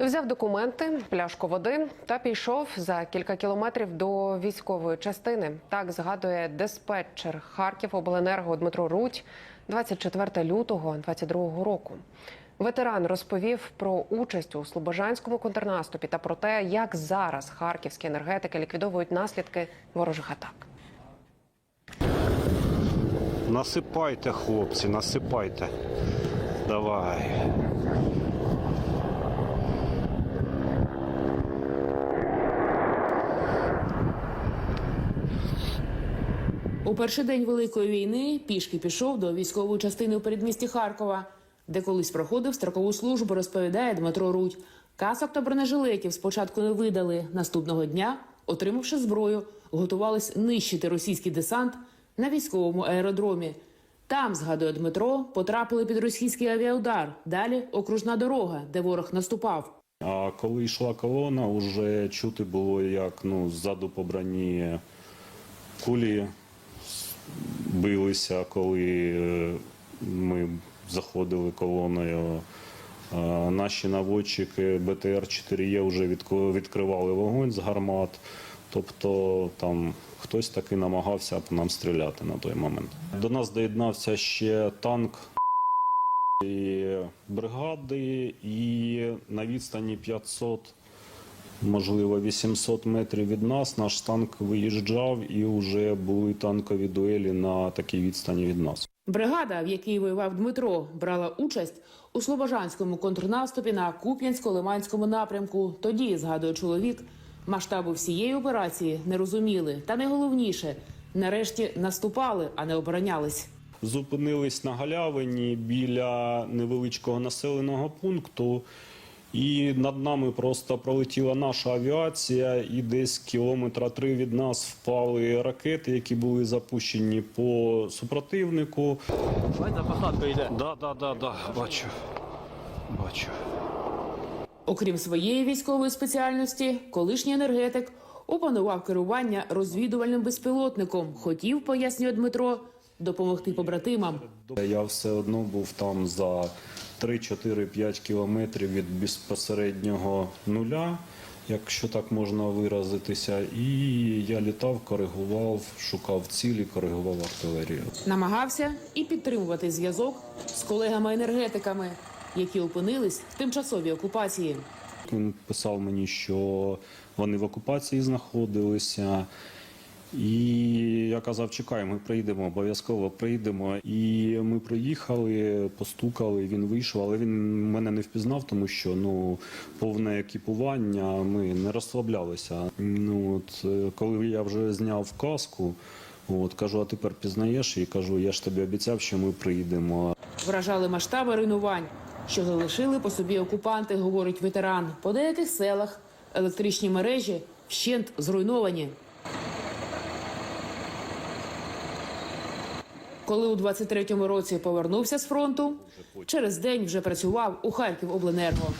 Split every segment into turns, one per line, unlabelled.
Взяв документи, пляшку води та пішов за кілька кілометрів до військової частини. Так згадує диспетчер Харків Обленерго Дмитро Рудь 24 лютого 22 року. Ветеран розповів про участь у слобожанському контрнаступі та про те, як зараз харківські енергетики ліквідовують наслідки ворожих атак.
Насипайте, хлопці, насипайте. Давай.
У перший день Великої війни пішки пішов до військової частини у передмісті Харкова, де колись проходив строкову службу, розповідає Дмитро Рудь. Касок та бронежилетів спочатку не видали. Наступного дня, отримавши зброю, готувались нищити російський десант на військовому аеродромі. Там, згадує Дмитро, потрапили під російський авіаудар. Далі окружна дорога, де ворог наступав.
А коли йшла колона, вже чути було, як ну, ззаду по броні кулі билися, коли е, ми заходили колоною. Наші наводчики БТР-4Е вже відкривали вогонь з гармат. Тобто там хтось таки намагався по нам стріляти на той момент. До нас доєднався ще танк і бригади, і на відстані 500, можливо, 800 метрів від нас наш танк виїжджав і вже були танкові дуелі на такій відстані від нас.
Бригада, в якій воював Дмитро, брала участь у слобожанському контрнаступі на Куп'янсько-Лиманському напрямку. Тоді, згадує чоловік, масштабу всієї операції не розуміли. Та найголовніше, нарешті наступали, а не оборонялись.
Зупинились на галявині біля невеличкого населеного пункту, і над нами просто пролетіла наша авіація, і десь кілометра три від нас впали ракети, які були запущені по супротивнику.
За йде.
Да, да, да, да, бачу. Бачу.
Окрім своєї військової спеціальності, колишній енергетик опанував керування розвідувальним безпілотником. Хотів, пояснює Дмитро, допомогти побратимам.
Я все одно був там за 3-4-5 кілометрів від безпосереднього нуля, якщо так можна виразитися. І я літав, коригував, шукав цілі, коригував артилерію.
Намагався і підтримувати зв'язок з колегами-енергетиками, які опинились в тимчасовій окупації.
Він писав мені, що вони в окупації знаходилися. І я казав, чекай, ми прийдемо, обов'язково прийдемо. І ми приїхали, постукали, він вийшов, але він мене не впізнав, тому що ну повне екіпування, ми не розслаблялися. Ну от е, коли я вже зняв каску, от кажу, а тепер пізнаєш? І кажу, я ж тобі обіцяв, що ми прийдемо.
Вражали масштаби руйнувань, що залишили по собі окупанти, говорить ветеран. По деяких селах електричні мережі вщент зруйновані. Коли у 23-му році повернувся з фронту, через день вже працював у Харківобленерго.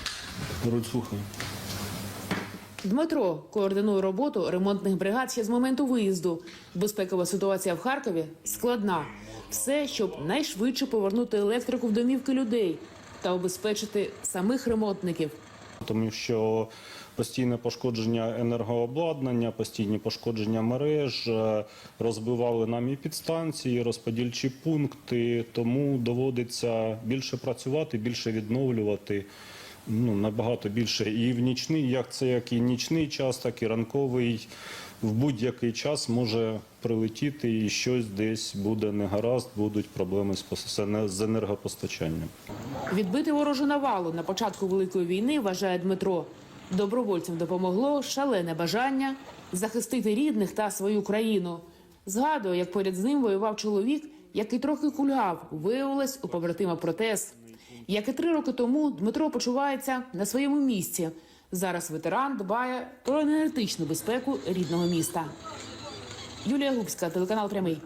Дмитро координує роботу ремонтних бригад ще з моменту виїзду. Безпекова ситуація в Харкові складна. Все, щоб найшвидше повернути електрику в домівки людей та обезпечити самих ремонтників.
тому що постійне пошкодження енергообладнання, постійні пошкодження мереж е, розбивали нам і підстанції, розподільчі пункти. Тому доводиться більше працювати, більше відновлювати. Ну набагато більше і в нічний, як це як і нічний час, так і ранковий. В будь-який час може прилетіти і щось десь буде негаразд, будуть проблеми з енергопостачанням.
Відбити ворожу навалу на початку великої війни вважає Дмитро. Добровольцям допомогло шалене бажання захистити рідних та свою країну. Згадує, як поряд з ним воював чоловік, який трохи кульгав, виявилось у побратима протез. Як і три роки тому, Дмитро почувається на своєму місці. Зараз ветеран дбає про енергетичну безпеку рідного міста. Юлія Губська, телеканал Прямий.